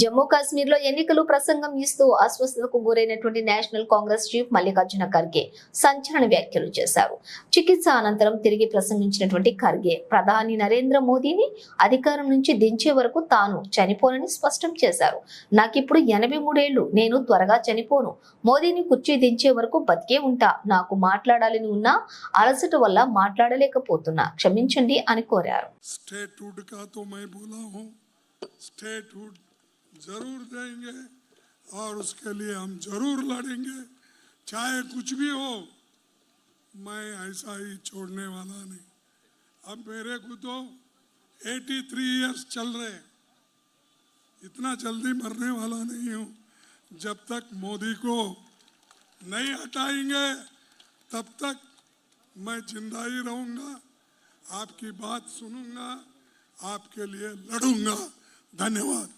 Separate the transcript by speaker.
Speaker 1: జమ్మూ కాశ్మీర్లో ఎన్నికలు ప్రసంగం ఇస్తూ అస్వస్థతకు గురైనటువంటి National Congress chief Mallikarjuna Kharge సంచలన వ్యాఖ్యలు చేశారు. చికిత్స అనంతరం తిరిగి ప్రసంగించినటువంటి ఖర్గే ప్రధాని నరేంద్ర మోదీని అధికారం నుంచి దించే వరకు తాను చనిపోనని స్పష్టం చేశారు. నాకిప్పుడు ఎనభై మూడేళ్ళు నేను త్వరగా చనిపోను. మోదీని కుర్చీ దించే వరకు బతికే ఉంటా. నాకు మాట్లాడాలని ఉన్నా అలసట వల్ల మాట్లాడలేకపోతున్నా. క్షమించండి అని కోరారు.
Speaker 2: ज़रूर देंगे और उसके लिए हम ज़रूर लड़ेंगे। चाहे कुछ भी हो, मैं ऐसा ही छोड़ने वाला नहीं। अब मेरे को तो 83 इयर्स चल रहे हैं। इतना जल्दी मरने वाला नहीं हूँ। जब तक मोदी को नहीं हटाएँगे, तब तक मैं ज़िंदा ही रहूँगा। आपकी बात सुनूँगा, आपके लिए लड़ूँगा। धन्यवाद।